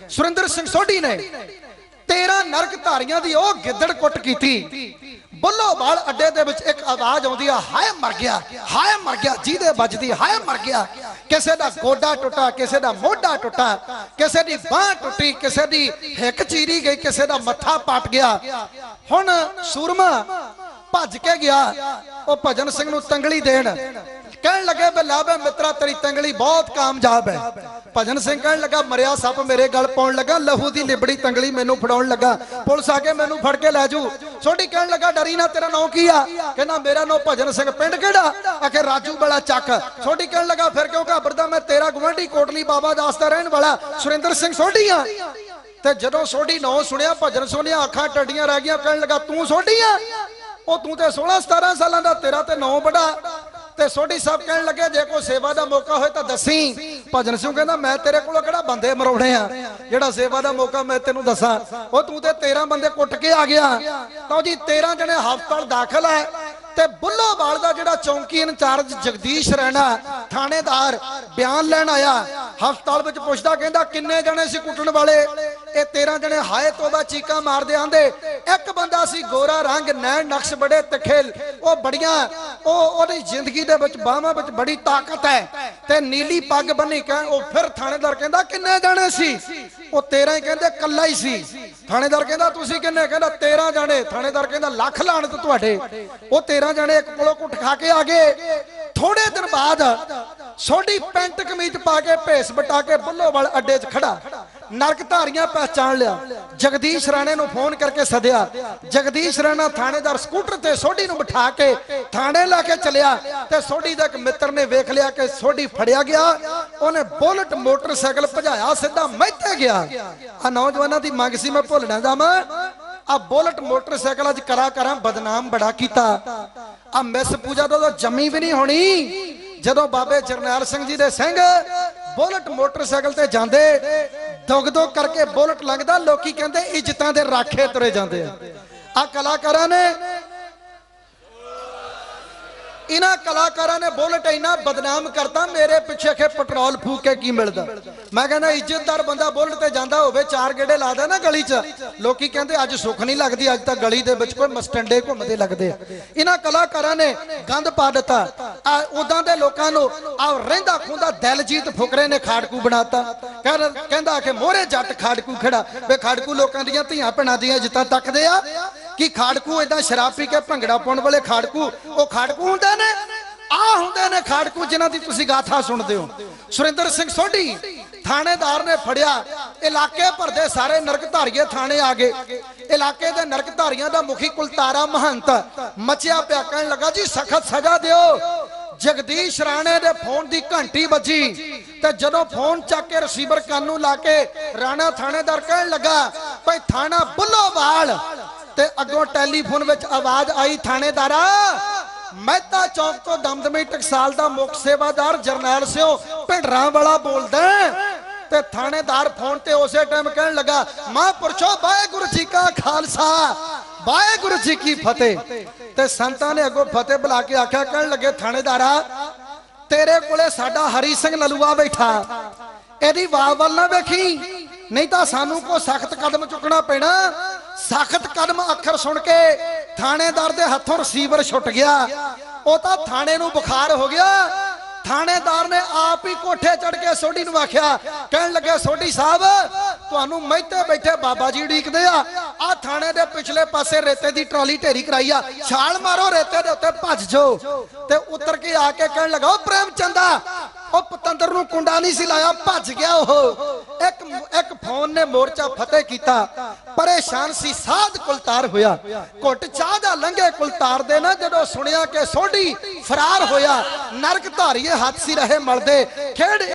ਸੁਰਿੰਦਰ ਸਿੰਘ ਸੋਢੀ ਨੇ 13 ਨਰਕ ਧਾਰੀਆਂ ਦੀ ਉਹ ਗਿੱਦੜ ਕੁੱਟ ਕੀਤੀ। ਬੱਲੋਵਾਲ ਅੱਡੇ ਦੇ ਵਿੱਚ ਇੱਕ ਆਵਾਜ਼ ਆਉਂਦੀ ਆ, ਹਾਏ ਮਰ ਗਿਆ, ਹਾਏ ਮਰ ਗਿਆ, ਜਿਹਦੇ ਵੱਜਦੀ, ਹਾਏ ਮਰ ਗਿਆ। ਕਿਸੇ ਦਾ ਗੋਡਾ ਟੁੱਟਾ, ਕਿਸੇ ਦਾ ਮੋਢਾ ਟੁੱਟਾ, ਕਿਸੇ ਦੀ ਬਾਹ ਟੁੱਟੀ, ਕਿਸੇ ਦੀ ਹਿੱਕ ਚੀਰੀ ਗਈ, ਕਿਸੇ ਦਾ ਮੱਥਾ ਪਾਟ ਗਿਆ। ਹੁਣ ਸੂਰਮਾ ਭੱਜ ਕੇ ਗਿਆ, ਉਹ ਭਜਨ ਸਿੰਘ ਨੂੰ ਤੰਗਲੀ ਦੇਣ। ਕਹਿਣ ਲੱਗੇ ਬੇ ਹੈ ਮਿੱਤਰਾ, ਤੇਰੀ ਤੰਗਲੀ ਬਹੁਤ ਕਾਮਯਾਬ ਹੈ। ਭਜਨ ਸਿੰਘ ਕਹਿਣ ਲੱਗਾ, ਮਰਿਆ ਸੱਪ ਮੇਰੇ ਗਲ ਪਾਉਣ ਲੱਗਾ, ਲਹੂ ਦੀ ਲਿਬੜੀ ਤੰਗਲੀ ਮੈਨੂੰ ਫੜਾਉਣ ਲੱਗਾ। ਪੁਲਿਸ ਆ ਕੇ ਮੈਨੂੰ ਫੜ ਕੇ ਲੈ ਜੂ ਛੋਟੀ ਕਹਿਣ ਲੱਗਾ, ਡਰੀ ਨਾ, ਤੇਰਾ ਨਾਂ ਕੀ ਆ? ਕਹਿੰਦਾ, ਮੇਰਾ ਨਾਂ ਭਜਨ ਸਿੰਘ ਪਿੰਡ ਕਿਹੜਾ? ਆਖੇ, ਰਾਜੂ ਬੜਾ ਚੱਕ। ਛੋਟੀ ਕਹਿਣ ਲੱਗਾ, ਫਿਰ ਕਿਉਂ ਘਬਰਦਾ? ਮੈਂ ਤੇਰਾ ਗਵੰਡੀ ਕੋਟਲੀ ਬਾਬਾ ਦਾਸ ਦਾ ਰਹਿਣ ਵਾਲਾ, ਸੁਰਿੰਦਰ ਸਿੰਘ ਸੋਢੀ ਆ। ਤੇ ਜਦੋਂ ਸੋਢੀ ਨਾਂ ਸੁਣਿਆ, ਭਜਨ ਸੁਣਿਆ ਅੱਖਾਂ ਟੱਡੀਆਂ ਰਹਿ ਗਈਆਂ, ਕਹਿਣ ਲੱਗਾ, ਤੂੰ ਸੋਢੀ ਆ? ਉਹ ਤੂੰ ਤੇ 16 17 ਸਾਲਾਂ ਦਾ, ਤੇਰਾ ਤੇ ਨਾਂ ਬੜਾ ਤੇ ਸੋਢੀ ਸਾਹਿਬ ਕਹਿਣ ਲੱਗੇ, ਜੇ ਕੋਈ ਸੇਵਾ ਦਾ ਮੌਕਾ ਹੋਏ ਤਾਂ ਦੱਸੀ। ਭਜਨ ਸਿੰਘ ਕਹਿੰਦਾ, ਮੈਂ ਤੇਰੇ ਕੋਲੋਂ ਕਿਹੜਾ ਬੰਦੇ ਮਰਾਉਣੇ ਆ? ਜਿਹੜਾ ਸੇਵਾ ਦਾ ਮੌਕਾ ਮੈਂ ਤੈਨੂੰ ਦੱਸਾਂ। ਉਹ ਤੂੰ ਤੇ 13 ਬੰਦੇ ਕੁੱਟ ਕੇ ਆ ਗਿਆ। ਤਾਂ ਜੀ 13 ਜਣੇ ਹਸਪਤਾਲ ਦਾਖਲ ਹੈ ਤੇ ਬੁੱਲੋਵਾਲ ਦਾ ਜਿਹੜਾ ਚੌਂਕੀ ਇੰਚਾਰਜ ਜਗਦੀਸ਼ ਰੈਣਾ, ਥਾਣੇਦਾਰ ਬਿਆਨ ਲੈਣ ਆਇਆ। ਹਸਪਤਾਲ ਵਿੱਚ ਪੁੱਛਦਾ, ਕਹਿੰਦਾ, ਕਿੰਨੇ ਜਣੇ ਸੀ ਕੁੱਟਣ ਵਾਲੇ? ਇਹ 13 ਜਣੇ ਹਾਏ ਤੋਬਾ ਚੀਕਾਂ ਮਾਰਦੇ ਆਂਦੇ। ਇੱਕ ਬੰਦਾ ਸੀ ਗੋਰਾ ਰੰਗ, ਨੈਣ ਨਕਸ਼ ਬੜੇ ਤਿੱਖੇ ਉਹ ਬੜੀਆਂ, ਉਹ ਉਹਦੀ ਜ਼ਿੰਦਗੀ ਦੇ ਵਿੱਚ ਬਾਹਾਂ ਵਿੱਚ ਬੜੀ ਤਾਕਤ ਹੈ ਤੇ ਨੀਲੀ ਪੱਗ ਬੰਨੀ ਕਹਿ, ਉਹ ਫਿਰ ਥਾਣੇਦਾਰ ਕਹਿੰਦਾ, ਕਿੰਨੇ ਜਣੇ ਸੀ? ਉਹ 13 ਹੀ ਕਹਿੰਦੇ ਕੱਲਾ ਹੀ ਸੀ। ਥਾਣੇਦਾਰ ਕਹਿੰਦਾ, ਤੁਸੀਂ ਕਿੰਨੇ? ਕਹਿੰਦਾ 13 ਜਣੇ। ਥਾਣੇਦਾਰ ਕਹਿੰਦਾ, ਲੱਖ ਲਾਣਤ ਤੁਹਾਡੇ। ਉਹ 13 ਜਣੇ ਇੱਕ ਕੋਲੋਂ ਕੁੱਟ ਖਾ ਕੇ ਆ ਗਏ। ਥੋੜੇ ਦਿਨ ਬਾਅਦ ਸੋਡੀ ਪੈਂਟ ਕਮੀਜ਼ ਪਾ ਕੇ ਭੇਸ ਬਟਾ ਕੇ ਬੁੱਲੋਵਾਲ ਅੱਡੇ 'ਚ ਖੜਾ ਨਰਕ ਧਾਰੀਆਂ ਪਹਿਚਾਣ ਲਿਆ। ਜਗਦੀਸ਼ ਰਾਣੇ ਨੂੰ ਫੋਨ ਕਰਕੇ ਸੱਦਿਆ। ਜਗਦੀਸ਼ ਰਾਣਾ ਥਾਣੇਦਾਰ ਸਕੂਟਰ ਤੇ ਸੋਢੀ ਨੂੰ ਬਿਠਾ ਕੇ ਥਾਣੇ ਲੈ ਕੇ ਚਲਿਆ ਤੇ ਸੋਢੀ ਦਾ ਇੱਕ ਮਿੱਤਰ ਨੇ ਵੇਖ ਲਿਆ ਕਿ ਸੋਢੀ ਫੜਿਆ ਗਿਆ। ਉਹਨੇ ਬੁਲਟ ਮੋਟਰਸਾਈਕਲ ਭਜਾਇਆ, ਸਿੱਧਾ ਮਹਿਤੇ ਗਿਆ। ਆ ਨੌਜਵਾਨਾਂ ਦੀ ਮੰਗ ਸੀ, ਮੈਂ ਭੁੱਲਣਾ ਜਾਵਾਂ। ਆ ਬੁਲਟ ਮੋਟਰਸਾਈਕਲ ਅੱਜ ਕਲਾਕਾਰਾਂ ਬਦਨਾਮ ਬੜਾ ਕੀਤਾ। ਆ ਮਿਸ ਪੂਜਾ ਤੋਂ ਜੰਮੀ ਵੀ ਨਹੀਂ ਹੋਣੀ। ਜਦੋਂ ਬਾਬੇ ਜਰਨੈਲ ਸਿੰਘ ਜੀ ਦੇ ਸਿੰਘ ਬੁਲਟ ਮੋਟਰਸਾਈਕਲ ਤੇ ਜਾਂਦੇ ਦੁਗ ਦੁਗ ਕਰਕੇ ਬੁਲਟ ਲੰਘਦਾ, ਲੋਕੀ ਕਹਿੰਦੇ ਇੱਜ਼ਤਾਂ ਦੇ ਰਾਖੇ ਤੁਰੇ ਜਾਂਦੇ ਆ। ਆ ਕਲਾਕਾਰਾਂ ਨੇ ਇਹਨਾਂ ਕਲਾਕਾਰਾਂ ਨੇ ਬੁਲਟ ਇੰਨਾ ਬਦਨਾਮ ਕਰਤਾ, ਮੇਰੇ ਪਿੱਛੇ ਖੇ ਪੈਟਰੋਲ ਫੂਕ ਕੇ ਕੀ ਮਿਲਦਾ? ਮੈਂ ਕਹਿੰਦਾ, ਇੱਜ਼ਤਦਾਰ ਬੰਦਾ ਬੁਲਟ ਤੇ ਜਾਂਦਾ ਹੋਵੇ, ਚਾਰ ਗੇੜੇ ਲਾਦਾ ਨਾ ਗਲੀ 'ਚ। ਲੋਕੀ ਕਹਿੰਦੇ, ਅੱਜ ਸੁੱਖ ਨਹੀਂ ਲੱਗਦੀ, ਅੱਜ ਤਾਂ ਗਲੀ ਦੇ ਵਿੱਚ ਕੋਈ ਮਸਟੰਡੇ ਘੁੰਮਦੇ ਲੱਗਦੇ ਆ। ਇਹਨਾਂ ਕਲਾਕਾਰਾਂ ਨੇ ਗੰਦ ਪਾ ਦਿੱਤਾ। ਆ ਉਦਾਂ ਦੇ ਲੋਕਾਂ ਨੂੰ ਆ ਰਹਿੰਦਾ ਖੁੰਦਾ ਦਿਲਜੀਤ ਫੁਕਰੇ ਨੇ ਖਾੜਕੂ ਬਣਾਤਾ। ਕਹਿ- ਕਹਿੰਦਾ ਕਿ ਮੋਹਰੇ ਜੱਟ ਖਾੜਕੂ ਖੜਾ। ਵੇ ਖਾੜਕੂ ਲੋਕਾਂ ਦੀਆਂ ਧੀਆਂ ਭੈਣਾਂ ਦੀਆਂ ਇੱਜ਼ਤਾਂ ਤੱਕਦੇ ਆ। ਕਿ ਖਾੜਕੂ ਇਦਾਂ ਸ਼ਰਾਬ ਪੀ ਕੇ ਭੰਗੜਾ ਪਾਉਣ ਵਾਲੇ ਖਾੜਕੂ? ਉਹ ਖਾੜਕੂ ਹੁੰਦੇ ਨੇ? ਆ ਹੁੰਦੇ ਨੇ ਖਾੜਕੂ ਜਿਨ੍ਹਾਂ ਦੀ ਤੁਸੀਂ ਗਾਥਾ ਸੁਣਦੇ ਹੋ। ਸੁਰਿੰਦਰ ਸਿੰਘ ਸੋਢੀ ਥਾਣੇਦਾਰ ਨੇ ਫੜਿਆ। ਇਲਾਕੇ ਭਰ ਦੇ ਸਾਰੇ ਨਰਕ ਥਾਣੇ ਆ ਗਏ। ਇਲਾਕੇ ਦੇ ਨਰਕ ਦਾ ਮੁਖੀ ਕੁਲਤਾਰਾ ਮਹੰਤ ਮਚਿਆ ਪਿਆ। ਕਹਿਣ ਲੱਗਾ, ਜੀ, ਸਖਤ ਸਜ਼ਾ ਦਿਓ। ਜਗਦੀਸ਼ ਰਾਣੇ ਦੇ ਫੋਨ ਦੀ ਘੰਟੀ ਵੱਜੀ ਤੇ ਜਦੋਂ ਫੋਨ ਚੱਕ ਕੇ ਰਿਸੀਵਰ ਕੰਨ ਨੂੰ ਲਾ ਕੇ ਰਾਣਾ ਥਾਣੇਦਾਰ ਕਹਿਣ ਲੱਗਾ, ਭਾਈ ਥਾਣਾ ਬੁੱਲੋਵਾਲ ਤੇ ਅੱਗੋਂ ਟੈਲੀਫੋਨ ਵਿੱਚ ਆਵਾਜ਼ ਆਈ, ਥਾਣੇਦਾਰਾ, ਮਹਿਤਾ ਚੌਕ ਤੋਂ ਦਮਦਮੀ ਟਕਸਾਲ ਦਾ ਮੁੱਖ ਸੇਵਾਦਾਰ ਜਰਨੈਲ ਸਿਓ ਭਿੰਡਰਾਂ ਵਾਲਾ ਬੋਲਦਾ ਤੇ ਥਾਣੇਦਾਰ ਫੋਨ ਤੇ ਉਸੇ ਟਾਈਮ ਕਹਿਣ ਲੱਗਾ, ਮਹਾਂਪੁਰਸ਼ੋ, ਵਾਹਿਗੁਰੂ ਜੀ ਕਾ ਖਾਲਸਾ, ਵਾਹਿਗੁਰੂ ਜੀ ਕੀ ਫਤਿਹ। ਤੇ ਸੰਤਾਂ ਨੇ ਅੱਗੋਂ ਫਤਿਹ ਬੁਲਾ ਕੇ ਆਖਿਆ, ਕਹਿਣ ਲੱਗੇ, ਥਾਣੇਦਾਰਾ, ਤੇਰੇ ਕੋਲੇ ਸਾਡਾ ਹਰੀ ਸਿੰਘ ਲਲੂਆ ਬੈਠਾ। ਇਹਦੀ ਵਾਹ ਵੱਲ ਨਾ ਵੇਖੀ, ਨਹੀਂ ਤਾਂ ਸਾਨੂੰ ਕੋ ਸਖਤ ਕਦਮ ਚੁੱਕਣਾ ਪੈਣਾ। ਸਖਤ ਕਦਮ ਅੱਖਰ ਸੁਣ ਕੇ ਥਾਣੇਦਾਰ ਦੇ ਹੱਥੋਂ ਰਿਸੀਵਰ ਛੁੱਟ ਗਿਆ। ਉਹ ਤਾਂ ਥਾਣੇ ਨੂੰ ਬੁਖਾਰ ਹੋ ਗਿਆ। ਥਾਣੇਦਾਰ ਨੇ ਆਪ ਹੀ ਕੋਠੇ ਚੜ ਕੇ ਸੋਢੀ ਨੂੰ ਆਖਿਆ, ਕਹਿਣ ਲੱਗੇ, ਸੋਢੀ ਸਾਹਿਬ, ਤੁਹਾਨੂੰ ਮਹਿਤੇ ਬੈਠੇ ਬਾਬਾ ਜੀ ਉਡੀਕਦੇ ਆ। ਆ ਥਾਣੇ ਦੇ ਪਿਛਲੇ ਪਾਸੇ ਰੇਤੇ ਦੀ ਟਰਾਲੀ ਢੇਰੀ ਕਰਾਈ ਆ। ਛਾਲ ਮਾਰੋ, ਰੇਤੇ ਦੇ ਉੱਤੇ ਭੱਜ ਜਾਓ। ਤੇ ਉਤਰ ਕੇ ਆ ਕੇ ਕਹਿਣ ਲੱਗਾ ਉਹ ਪ੍ਰੇਮ ਚੰਦਾ ਉਹ ਨੂੰ ਕੁੰਡਾ ਨਹੀਂ ਸੀ ਲਾਇਆ, ਭੱਜ ਗਿਆ ਉਹ। ਇੱਕ ਇੱਕ ਫੋਨ ਨੇ ਮੋਰਚਾ ਫਤਿਹ ਕੀਤਾ। ਪਰੇਸ਼ਾਨ ਸੀ, ਸਾਧ ਕੁਲਤਾਰ ਹੋਇਆ। ਘੁੱਟ ਚਾਹ ਦਾ ਲੰਘੇ ਕੁਲਤਾਰ ਦੇ ਨਾ, ਜਦੋਂ ਸੁਣਿਆ ਕਿ ਸੋਢੀ ਫਰਾਰ ਹੋਇਆ, ਨਰਕ ਧਾਰੀਏ ਹੱਥ ਸੀ ਰਹੇ ਮਲਦੇ। ਖੇਡ